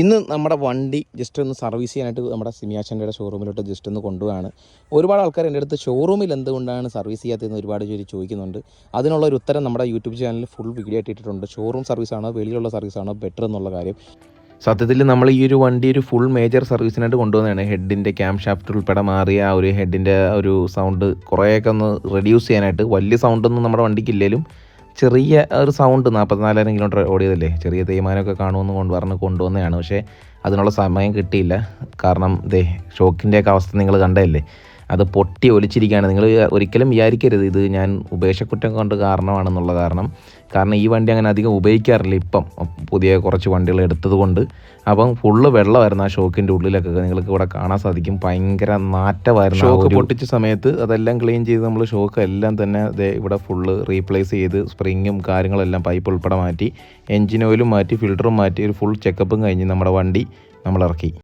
ഇന്ന് നമ്മുടെ വണ്ടി ജസ്റ്റ് ഒന്ന് സർവീസ് ചെയ്യാനായിട്ട് നമ്മുടെ സിമിയാച്ചന്റെ ഷോറൂമിലോട്ട് ജസ്റ്റ് ഒന്ന് കൊണ്ടുപോവാണ് ഒരുപാട് ആൾക്കാർ എന്റെ അടുത്ത് ഷോറൂമിൽ എന്തുകൊണ്ടാണ് സർവീസ് ചെയ്യാത്തതെന്ന് ഒരുപാട് പേര് ചോദിക്കുന്നുണ്ട്. അതിനുള്ള ഒരു ഉത്തരം നമ്മുടെ യൂട്യൂബ് ചാനലിൽ ഫുൾ വീഡിയോ ആയിട്ട് ഇട്ടിട്ടുണ്ട് ഷോറൂം സർവീസാണോ വെളിയിലുള്ള സർവീസാണോ ബെറ്റർ എന്നുള്ള കാര്യം. സത്യത്തിൽ നമ്മൾ ഈ ഒരു വണ്ടി ഒരു ഫുൾ മേജർ സർവീസിനായിട്ട് കൊണ്ടുവന്നതാണ്. ഹെഡിന്റെ ക്യാം ഷാഫ്റ്റ് ഉൾപ്പെടെ മാറിയ ആ ഒരു ഹെഡിന്റെ ഒരു സൗണ്ട് കുറേയൊക്കെ ഒന്ന് റെഡ്യൂസ് ചെയ്യാനായിട്ട്. വലിയ സൗണ്ടൊന്നും നമ്മുടെ വണ്ടിക്കില്ലേലും ചെറിയ ഒരു സൗണ്ട് നാൽപ്പത്തിനാലായിരം കിലോമീറ്റർ ഓടിയതല്ലേ? ചെറിയ തേയ്മാനമൊക്കെ കാണുമെന്ന് കൊണ്ട് പറഞ്ഞ് കൊണ്ടുവന്നതാണ്. പക്ഷേ അതിനുള്ള സമയം കിട്ടിയില്ല. കാരണം ദേ ഷോക്കിന്റെയൊക്കെ അവസ്ഥ നിങ്ങൾ കണ്ടതല്ലേ? അത് പൊട്ടി ഒലിച്ചിരിക്കുകയാണ്. നിങ്ങൾ ഒരിക്കലും വിചാരിക്കരുത്. ഇത് ഞാൻ ഉപേക്ഷക്കുറ്റം കൊണ്ട് കാരണമാണെന്നുള്ള കാരണം. കാരണം ഈ വണ്ടി അങ്ങനെ അധികം ഉപയോഗിക്കാറില്ല ഇപ്പം. പുതിയ കുറച്ച് വണ്ടികൾ എടുത്തത് കൊണ്ട്. അപ്പം ഫുള്ള് വെള്ളമായിരുന്നു ആ ഷോക്കിന്റെ ഉള്ളിലൊക്കെ. നിങ്ങൾക്ക് ഇവിടെ കാണാൻ സാധിക്കും. ഭയങ്കര നാറ്റമായിരുന്നു ഷോക്ക് പൊട്ടിച്ച സമയത്ത് അതെല്ലാം ക്ലീൻ ചെയ്ത് നമ്മൾ ഷോക്ക് എല്ലാം തന്നെ ഇവിടെ ഫുള്ള് റീപ്ലേസ് ചെയ്ത് സ്പ്രിങ്ങും കാര്യങ്ങളെല്ലാം പൈപ്പ് ഉൾപ്പെടെ മാറ്റി എഞ്ചിൻ ഓയിലും മാറ്റി ഫിൽറ്ററും മാറ്റി ഒരു ഫുൾ ചെക്കപ്പും കഴിഞ്ഞ് നമ്മുടെ വണ്ടി നമ്മൾ ഇറക്കി.